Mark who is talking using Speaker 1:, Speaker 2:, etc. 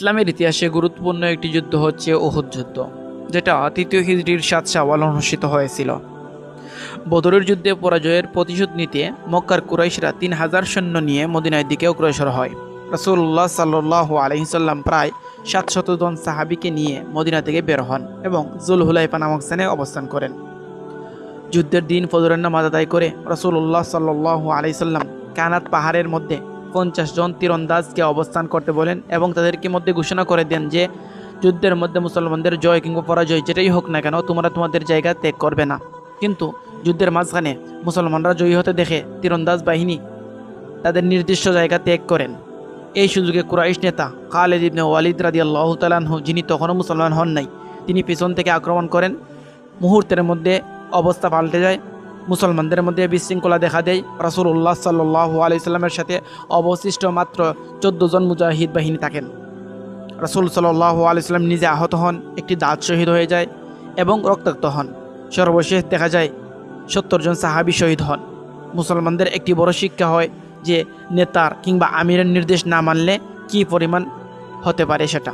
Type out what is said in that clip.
Speaker 1: ইসলামের ইতিহাসে গুরুত্বপূর্ণ একটি যুদ্ধ হচ্ছে ওহুদ যুদ্ধ, যেটা তৃতীয় হিজড়ির সাত শাওয়াল অনুষ্ঠিত হয়েছিল। বদরের যুদ্ধে পরাজয়ের প্রতিশোধ নিতে মক্কার কুরাইশরা তিন হাজার সৈন্য নিয়ে মদিনার দিকে অগ্রসর হয়। রাসূলুল্লাহ সাল্লাহ আলহিসাল্লাম প্রায় সাতশত জন সাহাবিকে নিয়ে মদিনা থেকে বের হন এবং জুল হুলাইফা নামক স্থানে অবস্থান করেন। যুদ্ধের দিন ফজরের নামাজ করে রাসূলুল্লাহ সাল্লাহ আলাইসাল্লাম কানাত পাহাড়ের মধ্যে পঞ্চাশ জন তীরন্দাজকে অবস্থান করতে বলেন এবং তাদেরকে মধ্যে ঘোষণা করে দেন যে যুদ্ধের মধ্যে মুসলমানদের জয় কিংবা পরাজয় যেটাই হোক না কেন, তোমরা তোমাদের জায়গা ত্যাগ করবে না। কিন্তু যুদ্ধের মাঝখানে মুসলমানরা জয়ী হতে দেখে তীরন্দাজ বাহিনী তাদের নির্দিষ্ট জায়গা ত্যাগ করেন। এই সুযোগে কুরাইশ নেতা খালেদ ইবনে ওয়ালিদ রাদি আল্লাহ তালানহু যিনি তখনও মুসলমান হন নাই, তিনি পিছন থেকে আক্রমণ করেন। মুহূর্তের মধ্যে অবস্থা পাল্টে যায়। মুসলমানদের মধ্যে বিশৃঙ্খলা দেখা দেয়। রাসূলুল্লাহ সাল্লাহ আলাইসাল্লামের সাথে অবশিষ্ট মাত্র জন মুজাহিদ বাহিনী থাকেন। রাসূল সাল্লাহ আলাইসাল্লাম নিজে আহত হন, একটি দাঁত শহীদ হয়ে যায় এবং রক্তাক্ত হন। সর্বশেষ দেখা যায়, সত্তর জন সাহাবি শহীদ হন। মুসলমানদের একটি বড় শিক্ষা হয় যে, নেতার কিংবা আমিরের নির্দেশ না মানলে কী পরিমাণ হতে পারে সেটা।